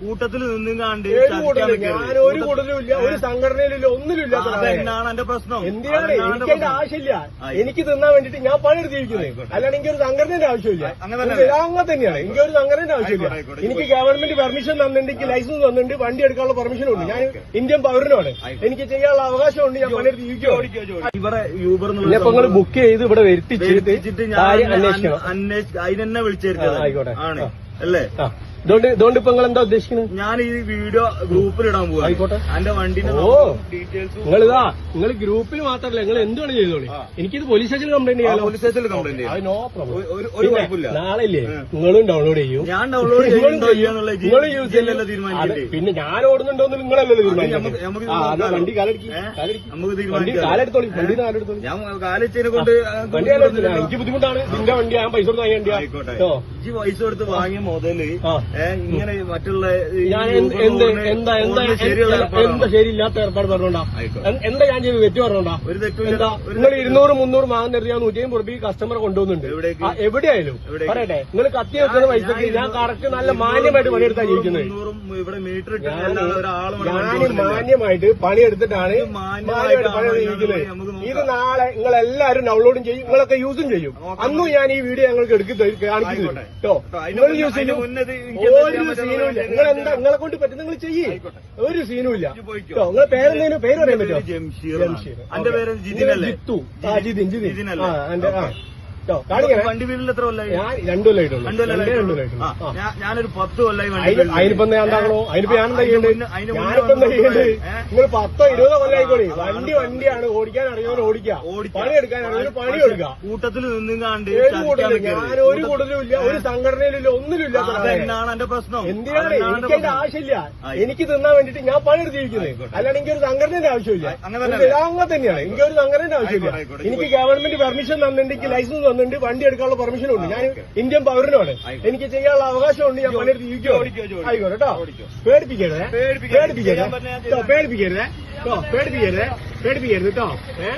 കൂട്ടത്തിൽ നിന്നും കണ്ട് ഞാൻ ഒരു കൂട്ടത്തിലും ഇല്ല ഒരു സംഘടനയിലില്ല ഒന്നുമില്ല എന്നാണ് എന്റെ പ്രശ്നം. എന്തിനാണ്? എനിക്ക് എന്റെ. ആവശ്യമില്ല. എനിക്ക് തിന്നാൻ വേണ്ടിട്ട് ഞാൻ പണിയെടുത്ത് ജീവിക്കുന്നത് ആയിക്കോട്ടെ. അല്ലാണ്ട് എനിക്ക് ഒരു സംഘടനയുടെ ആവശ്യമില്ല. അങ്ങനെ തന്നെയാണ്. എനിക്ക് ഒരു സംഘടനയുടെ ആവശ്യമില്ല. എനിക്ക് ഗവൺമെന്റ് പെർമിഷൻ തന്നിട്ടുണ്ട് എനിക്ക് ലൈസൻസ് തന്നിട്ടുണ്ട് വണ്ടി എടുക്കാനുള്ള പെർമിഷൻ ഉണ്ട്. ഞാൻ ഇന്ത്യൻ പൗരനാണ്. എനിക്ക് ചെയ്യാനുള്ള അവകാശമുണ്ട്. ഞാൻ പണിയെടുത്ത് ജീവിക്കും ഓടിക്കോ, ഓടിക്കോ. ഇവിടെ യൂബർ നിങ്ങൾ ബുക്ക് ചെയ്ത് ഇവിടെ വരുത്തിച്ചിട്ട് ഞാൻ അന്വേഷിക്കണം. അന്വേഷിച്ച് അതിനെന്നെ വിളിച്ചേരുന്നത് ആയിക്കോട്ടെ. ആണ്. അല്ലേ. ഇതുകൊണ്ട് ഇതുകൊണ്ട് ഇപ്പൊ നിങ്ങൾ എന്താ ഉദ്ദേശിക്കുന്നത് ഞാൻ ഈ വീഡിയോ ഗ്രൂപ്പിൽ ഇടാൻ പോവാ ആയിക്കോട്ടെ. എന്റെ വണ്ടിന്റെ ഓ. ഡീറ്റെയിൽസ് നിങ്ങൾ ഇതാ നിങ്ങൾ ഗ്രൂപ്പിൽ മാത്രമല്ല നിങ്ങൾ എന്താണ് ചെയ്തോളി. എനിക്കിത് പോലീസ് സ്റ്റേഷനിൽ കംപ്ലൈന്റ് ചെയ്യാം പോലീസ് സ്റ്റേഷനിൽ കംപ്ലൈന്റ് ചെയ്യാം. നോ പ്രോബ്ലം ഒരു- ഒരു- ഒരു കുഴപ്പമില്ല. നാളെ ഇല്ലേ നിങ്ങളും ഡൗൺലോഡ് ചെയ്യും. ഞാൻ ഡൗൺലോഡ് ചെയ്യും. യൂസ്. പിന്നെ ഞാൻ ഓടുന്നുണ്ടോന്ന് നിങ്ങളല്ലല്ലോ നമുക്ക് തീരുമാനിക്കും എന്നാ. വണ്ടി കാലടിക്ക്. വണ്ടി കാലെടുത്തോളി. വണ്ടി കാലെടുത്തോളി. ഞാൻ കാലിച്ചതിനെ കൊണ്ട് വണ്ടി കാലെടുത്തില്ല എനിക്ക് ബുദ്ധിമുട്ടാണ്. നിന്റെ വണ്ടി ഞാൻ പൈസ കൊടുത്ത് വാങ്ങിയ വണ്ടിയാ. ആയിക്കോട്ടെ. പൈസ കൊടുത്ത് വാങ്ങിയ മുതൽ ഇങ്ങനെ മറ്റുള്ള ഞാൻ എന്ത് എന്ത് എന്താ? ശരിയില്ലാത്ത ഏർപ്പാട് പറഞ്ഞോണ്ടാ. എന്താ ഞാൻ ചെയ്ത് തെറ്റ് പറഞ്ഞോണ്ടാ? ഒരു നിങ്ങൾ. ഇരുന്നൂറ് മുന്നൂറ് വാങ്ങുന്ന ഞാൻ നൂറ്റി അമ്പത് റുപ്യ കസ്റ്റമർ കൊണ്ടുവന്നുണ്ട് എവിടെയായാലും? പറയട്ടെ. നിങ്ങൾ കത്തി വെക്കുന്ന പൈസക്ക് ഞാൻ കറക്റ്റ് നല്ല മാന്യമായിട്ട് പണിയെടുത്താ ജീവിക്കുന്നത്. ഞാൻ. മാന്യമായിട്ട് പണിയെടുത്തിട്ടാണ് ഇത് മാന്യമായിട്ട് പണിയെടുത്ത് ഇല്ലെന്നുള്ളത് ജീവിക്കുന്നത്. ഇത് നാളെ നിങ്ങൾ എല്ലാരും ഡൗൺലോഡും ചെയ്യും. നിങ്ങളൊക്കെ യൂസും ചെയ്യും. അന്നും ഞാൻ ഈ വീഡിയോ ഞങ്ങൾക്ക് എടുക്കി കാണിക്കുന്നുണ്ട് കേട്ടോ? നിങ്ങൾ യൂസ് ചെയ്യും. ഒരു സീനും ഇല്ല നിങ്ങൾ എന്താ നിങ്ങളെ കൊണ്ട് പറ്റും? നിങ്ങൾ ചെയ്യേ. ഒരു സീനും ഇല്ല. കേട്ടോ നിങ്ങളെ പേരെന്തെങ്കിലും പേര് പറയാൻ പറ്റുമോ? ജംഷീർ. എന്റെ പേര് ജിതിൻ ജിത്തു. ആ ജിതിൻ ജിതിൻ. ജിതിനല്ലേ? ആ എന്റെ ആ. വണ്ടി വീലിൽ എത്ര കൊല്ലായി? ഞാൻ രണ്ടു കൊല്ലായിട്ടുള്ളൂ രണ്ടു കൊല്ലം ആ, ഞാൻ- ഞാനൊരു പത്ത് കൊല്ലായി. അതിനിപ്പോ ഞാൻ എന്താക്കണോ അതിനിപ്പോ ഞാൻ എന്താ ഞാനിപ്പോ നിങ്ങൾ പത്തോ ഇരുപതോ കൊല്ലായിക്കോളി. വണ്ടി. വണ്ടിയാണ്. ഓടിക്കാൻ അറിയാൻ ഓടിക്കുക. പണി എടുക്കാൻ അറിയാൻ പണി എടുക്കുക എടുക്കാം കൂട്ടത്തിൽ നിന്നും കണ്ട് ഏത് ചതിക്കാൻ ഞാൻ ഒരു കൂട്ടത്തിലും ഇല്ല ഒരു സംഘടനയിലില്ല ഇല്ല ഒന്നിലും ഒരാളാണ്. എന്റെ പ്രശ്നം. എന്തിനാണ്? എനിക്ക് അതിന്റെ ആവശ്യമില്ല. എനിക്ക് തിന്നാൻ വേണ്ടിട്ട് ഞാൻ പണി എടുത്തിരിക്കുന്നത്. അല്ലാണ്ട് എനിക്ക് ഒരു സംഘടനയുടെ ആവശ്യമില്ല അങ്ങനെ തന്നെ തന്നെയാണ്. എനിക്ക് ഒരു സംഘടനയുടെ ആവശ്യമില്ല. എനിക്ക് ഗവൺമെന്റ് പെർമിഷൻ തന്നിട്ടുണ്ടെങ്കിൽ ലൈസൻസ് തന്നിട്ടുണ്ട് വണ്ടി എടുക്കാനുള്ള പെർമിഷൻ ഉണ്ട്. ഞാൻ ഇന്ത്യൻ പൗരനാണ് എനിക്ക് ചെയ്യാനുള്ള അവകാശമുണ്ട് ഞാൻ ഓടിക്കോ, ഓടിക്കോ. ആയിക്കോട്ടെ കേട്ടോ. പേടിപ്പിക്കരുതേ. പേടിപ്പിക്കരുത്. കേട്ടോ. പേടിപ്പിക്കരുതേ. കേട്ടോ പേടിപ്പിക്കരുതേ. പേടിപ്പിക്കരുത് കേട്ടോ. ഏ?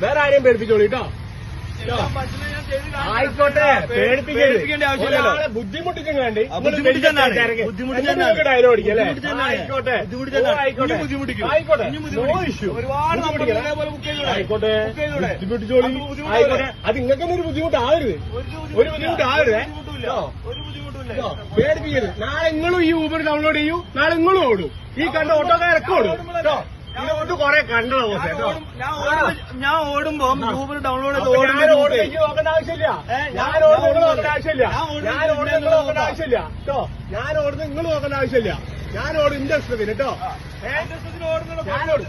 വേറെ ആരെയും പേടിപ്പിച്ചോളൂ കേട്ടോ. ആയിക്കോട്ടെ പേടിപ്പിക്കേണ്ട ആവശ്യമില്ലല്ലോ. വേണ്ടി. ഡയലോഗ് അടിക്കല്ലേ ബുദ്ധിമുട്ടിച്ചെന്നാണ്. ആയിക്കോട്ടെ. ഒരുപാട് ബുദ്ധിമുട്ടിച്ചോളി. അത് ഇങ്ങനെ ഒരു ബുദ്ധിമുട്ട് ആവരുത് ഒരു ബുദ്ധിമുട്ട് ആവരുത്? പേടിപ്പിക്കരുത്. നാളെ നിങ്ങളും ഈ ഊബർ ഡൗൺലോഡ് ചെയ്യൂ. നാളെ നിങ്ങളും ഓടും. ഈ കണ്ട ഓട്ടോക്കാരൊക്കെ ഓടും. കേട്ടോ കൊറേ കണ്ടോ ഞാൻ ഓടുമ്പോ- ഗ്രൂപ്പിൽ ഡൗൺലോഡ് ചെയ്ത് ഓടുമ്പോൾ നോക്കേണ്ട ആവശ്യമില്ല. ഞാൻ ഓടുന്നത് നിങ്ങൾ നോക്കേണ്ട ആവശ്യമില്ല. ഞാൻ ഓടുന്നത് ഞാൻ നിങ്ങൾ നോക്കേണ്ട ആവശ്യമില്ല. കേട്ടോ ഞാൻ ഓടുന്നത് നിങ്ങൾ നോക്കേണ്ട ആവശ്യമില്ല. ഞാൻ ഓടും ഇന്റെ ഇഷ്ടത്തിന് കേട്ടോ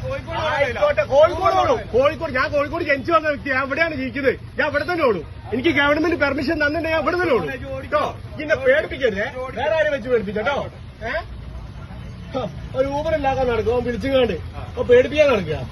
കോഴിക്കോട് ഓടില്ല. ആയിക്കോട്ടെ കോഴിക്കോട് ഓടും. കോഴിക്കോട് ഞാൻ കോഴിക്കോട് ജനിച്ചു വന്ന വ്യക്തി ഞാൻ ഇവിടെയാണ് ജീവിക്കുന്നത്. ഞാൻ ഇവിടെ തന്നെ ഓടും. എനിക്ക് ഗവൺമെന്റ് പെർമിഷൻ തന്നിട്ട് ഞാൻ ഇവിടെ തന്നെ ഓടും. കേട്ടോ ഇന്നെ പേടിപ്പിക്കരുതേ. വേറെ ആരും വെച്ച് പേടിപ്പിക്കട്ടോ ഒരു ഊബർ ഇല്ലാതെ നടക്കും ਉਹ ਪੇੜ ਵੀ ਲੜ ਗਿਆ।